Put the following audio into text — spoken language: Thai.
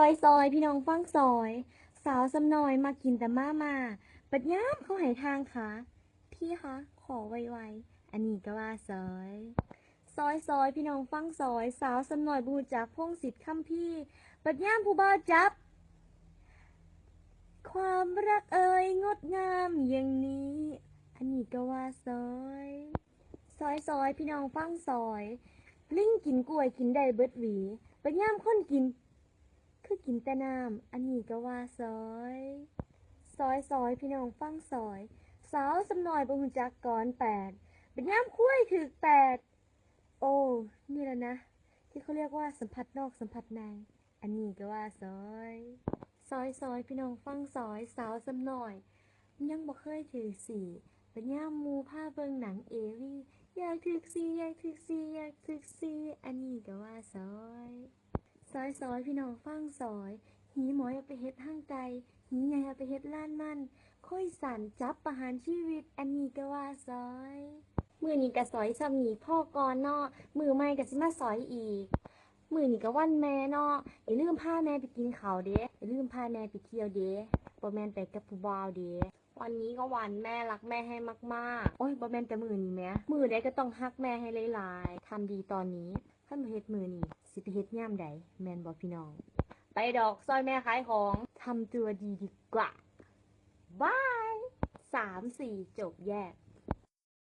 ซอยซอยพี่น้องฟังซอย สาวสำน้อยมากินแต่มามาปัดย้ำเขาหายทางค่ะพี่คะขอไวๆอันนี้ก็ว่าซอยซอยซอยพี่น้องฟังซอย สาวสำน้อยบูจากพงศิษฐ์คำพี่ปัดย้ำผู้บ่าวจับ ความรักเอ่ยงดงามอย่างนี้ อันนี้ก็ว่าซอย ซอยซอยพี่น้องฟังซอย ลิงกินกล้วยกินได้เบิดหวีปัญญามคนกิน กินแต่น้ำอันนี้ก็ว่าซอย ซอยซอยพี่น้องฟังซอย สาวสำนอยบงจักก่อนแปด เปัญญามคุ้ยถึกแปด โอ้ นี่แหละนะ ที่เขาเรียกว่าสัมผัสนอกสัมผัสใน อันนี้ก็ว่าซอย ซอยซอยพี่น้องฟังซอย สาวสำนอย ยังบ่เคยถือสี่เปัญญามมูผ้าเบิงหนังเอวี่อยากถือสี่อยากถือสี่อยากถือสี่อันนี้ก็ว่าซอย ซอยซอยพี่น้องฟังซอย หีหมอยเอาไปเฮ็ดห้างไกลหีใหญ่เอาไปเฮ็ดล้านมันค่อยสั่นจับประหารชีวิต อันนี้ก็ว่าซอย มือนี้ก็ซอยซ้ำนี้พ่อก่อนเนาะมือใหม่ก็สิมาซอยอีก มือนี้ก็วันแม่เนาะอย่าลืมพาแม่ไปกินข้าวเด้อย่าลืมพาแม่ไปเที่ยวเด้บ่แมนไปกับผู้บ่าวเด้วันนี้ก็วันแม่รักแม่ให้มากๆ โอ้ยบ่แมนแต่มือนี้แหม่มือใดก็ต้องฮักแม่ให้หลายๆทำดีตอนนี้ถ้าบ่เฮ็ดมือนี้สิไปเฮ็ดยามใดแมนบ่พี่น้อง ไปดอกซอยแม่ขายของทำตัวดีดีกว่าบายสามสี่จบแยก